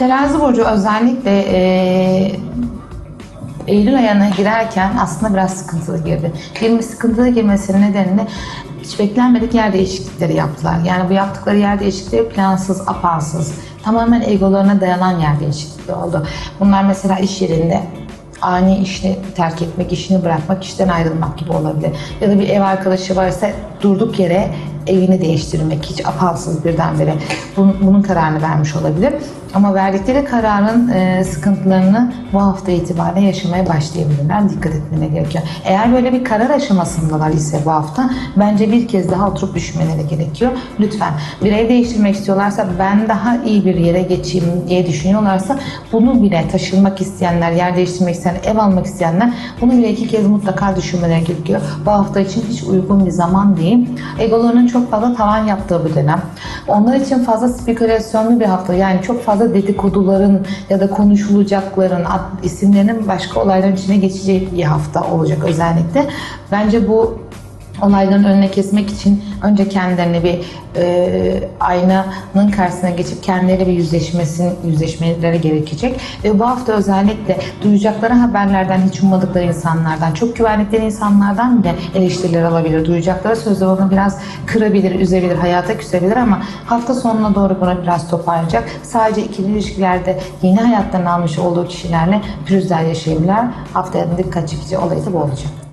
Terazi burcu özellikle e, Eylül ayına girerken aslında biraz sıkıntılı girdi. Girme, sıkıntılı girmesinin nedeni de hiç beklenmedik yer değişiklikleri yaptılar. Yani bu yaptıkları yer değişiklikleri plansız, apansız, tamamen egolarına dayanan yer değişiklikleri oldu. Bunlar mesela iş yerinde ani işini terk etmek, işini bırakmak, işten ayrılmak gibi olabilir. Ya da bir ev arkadaşı varsa durduk yere evini değiştirmek, hiç apansız birdenbire bunun, bunun kararını vermiş olabilir. Ama verdikleri kararın e, sıkıntılarını bu hafta itibariyle yaşamaya başlayabilirler. Dikkat etmeleri gerekiyor. Eğer böyle bir karar aşamasındalar ise bu hafta bence bir kez daha oturup düşünmeleri gerekiyor. Lütfen bir ev değiştirmek istiyorlarsa ben daha iyi bir yere geçeyim diye düşünüyorlarsa bunu bile taşınmak isteyenler, yer değiştirmek isteyenler, ev almak isteyenler bunu bile iki kez mutlaka düşünmeleri gerekiyor. Bu hafta için hiç uygun bir zaman değil. Egolarının çok fazla tavan yaptığı bir dönem. Onlar için fazla spekülasyonlu bir hafta. Yani çok fazla dedikoduların ya da konuşulacakların, isimlerinin başka olayların içine geçeceği bir hafta olacak özellikle. Bence bu olayların önüne kesmek için önce kendilerine bir e, aynanın karşısına geçip kendileri bir yüzleşmesin, yüzleşmeleri gerekecek. Ve bu hafta özellikle duyacakları haberlerden, hiç ummadıkları insanlardan, çok güvendikleri insanlardan bile eleştiriler alabilir. Duyacakları sözler onu biraz kırabilir, üzebilir, hayata küsebilir ama hafta sonuna doğru bunu biraz toparlayacak. Sadece ikili ilişkilerde yeni hayatlarını almış olduğu kişilerle pürüzler yaşayabilirler. Haftaya dikkat çekici olayı da bu olacak.